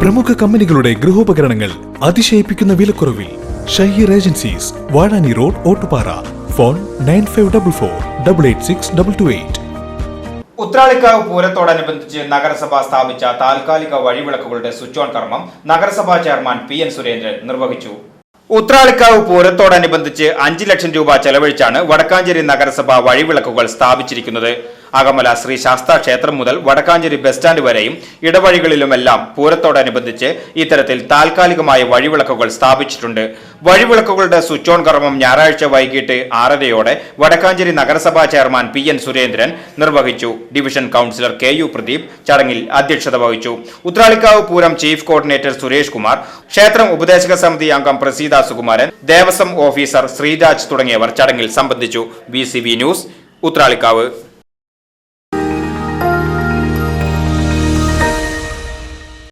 പ്രമുഖ കമ്പനികളുടെ ഗൃഹോപകരണങ്ങൾ അതിശയിപ്പിക്കുന്ന വിലക്കുറവിൽ Shaheer agencies Vazhani road Ottupara. Phone nine five double four double eight six double two eight. Uthralikavu പൂരത്തോടനുബന്ധിച്ച് നഗരസഭ സ്ഥാപിച്ച താൽക്കാലിക വഴിവിളക്കുകളുടെ സ്വിച്ച് ഓൺ കർമ്മം നഗരസഭാ ചെയർമാൻ പി എൻ സുരേന്ദ്രൻ നിർവഹിച്ചു. ഉത്രാളിക്കാവ് പൂരത്തോടനുബന്ധിച്ച് അഞ്ച് ലക്ഷം രൂപ ചെലവഴിച്ചാണ് വടക്കാഞ്ചേരി നഗരസഭ വഴിവിളക്കുകൾ സ്ഥാപിച്ചിരിക്കുന്നത്. അകമല ശ്രീ ശാസ്താ ക്ഷേത്രം മുതൽ വടക്കാഞ്ചേരി ബസ് സ്റ്റാൻഡ് വരെയും ഇടവഴികളിലുമെല്ലാം പൂരത്തോടനുബന്ധിച്ച് ഇത്തരത്തിൽ താൽക്കാലികമായ വഴിവിളക്കുകൾ സ്ഥാപിച്ചിട്ടുണ്ട്. വഴിവിളക്കുകളുടെ സ്വിച്ച് ഓൺ കർമ്മം ഞായറാഴ്ച വൈകിട്ട് ആറരയോടെ വടക്കാഞ്ചേരി നഗരസഭാ ചെയർമാൻ പി എൻ സുരേന്ദ്രൻ നിർവഹിച്ചു. Division councillor K U Pradeep ചടങ്ങിൽ അധ്യക്ഷത വഹിച്ചു. ഉത്രാളിക്കാവ് പൂരം ചീഫ് കോർഡിനേറ്റർ സുരേഷ് കുമാർ ക്ഷേത്രം ഉപദേശക സമിതി അംഗം പ്രസീത സുകുമാരൻ ദേവസ്വം ഓഫീസർ ശ്രീരാജ് തുടങ്ങിയവർ ചടങ്ങിൽ സംബന്ധിച്ചു. B news Uthralikavu.